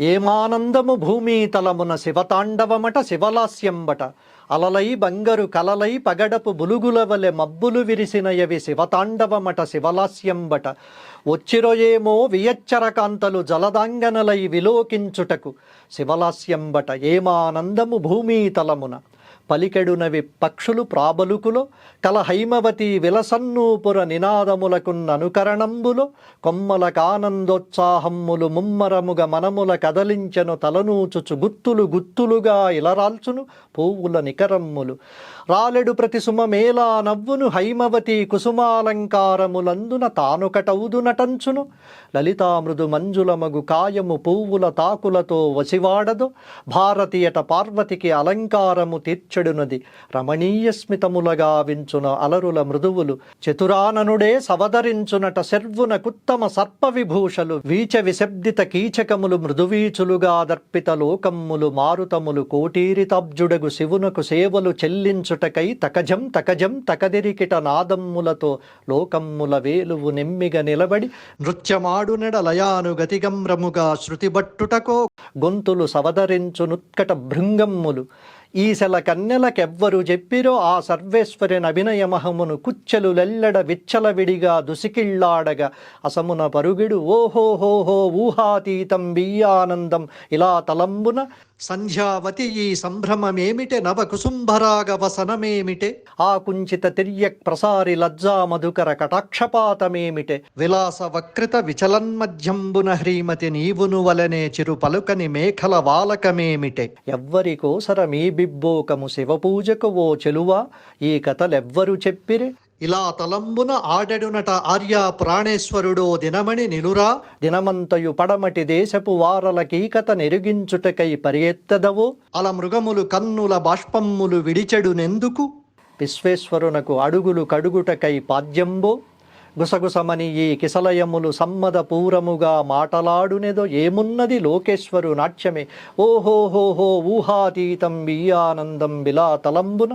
ఏమానందము భూమి తలమున శివతాండవమట శివలాస్యంబట. అలలై బంగరు కలలై పగడపు బులుగుల వలె మబ్బులు విరిసినయవి శివతాండవమట శివలాస్యంబట. వచ్చిరోయేమో వియచ్చరకాంతలు జలదాంగనలై విలోకించుటకు శివలాస్యంబట ఏమానందము భూమి తలమున. పలికెడునవి పక్షులు ప్రాబలుకులో కల హైమవతి విలసన్నూపుర నినాదములకున్న అనుకరణంబులో కొమ్మల కానందోత్సాహమ్ములు ముమ్మరముగ మనముల కదలించెను తలనూచుచు గుత్తులు గుత్తులుగా ఇలరాల్చును పువ్వుల నికరమ్ములు. రాలెడు ప్రతి సుమమేలా నవ్వును హైమవతి కుసుమాలంకారములందున తానొకటౌదు నటంచును. లలితామృదు మంజులమగు కాయము పువ్వుల తాకులతో వసివాడదు. భారతీయట పార్వతికి అలంకారము చెడునది. రమణీయ స్మితములగా వించున అలరుల మృదువులు. చతురాననుడే సవదరించునట శర్వున కుత్తమ సర్ప విభూషలు వీచ విశబ్దిత కీచకములు మృదువీచులుగా దర్పిత లోకమ్ములు మారుతములు కోటీరితాబ్జుడగు శివునకు సేవలు చెల్లించుటకై తకజం తకజం తకదిరికిట నాదమ్ములతో లోకమ్ముల వేలువు నెమ్మిగ నిలబడి నృత్యమాడునెడ లయాను గతిగమ్రముగా శృతిబట్టుటకో గొంతులు సవదరించు నుత్కట భృంగమ్ములు. ఈసెల కన్నెలకెవ్వరు చెప్పిరో ఆ సర్వేశ్వరిని అభినయమహమును కుచ్చెలు లెల్లడ విచ్చలవిడిగా దుసికిళ్ళాడగా. అసమున పరుగిడు ఓహోహోహో ఊహాతీతం బియ్యానందం ఇలా తలంబున సంధ్యావతి ఈ సంభ్రమమేమిటే? నవ కుసుంభరాగ వసనమేమిటే ఆ కుంచిత తిర్యక్ ప్రసారి లజ్జా మధుకర కటాక్షపాతమేమిటే? విలాస వక్ృత విచలన్మధ్యంబున హ్రీమతి నీవును వలనే చిరు పలుకని మేఖల వాలకమేమిటే? ఎవ్వరి కోసర మీ బిబ్బోకము శివపూజకు ఓ చెలువా? ఈ కథలెవ్వరు చెప్పిరే? ఇలా తలంబున ఆడెడునట ఆర్య ప్రాణేశ్వరుడో దినమణి నిలురా. దినమంతయు పడమటి దేశపు వారల కీకత నెరుగించుటకై పరిగెత్తదవో. అల మృగములు కన్నుల బాష్పమ్ములు విడిచెడునెందుకు విశ్వేశ్వరునకు అడుగులు కడుగుటకై పాద్యంబో. గుసగుసమని ఈ కిసలయములు సమ్మద పూరముగా మాటలాడునెదో. ఏమున్నది లోకేశ్వరు నాట్యమే. ఓహోహోహో ఊహాతీతం బియ్యానందం బిలా తలంబున.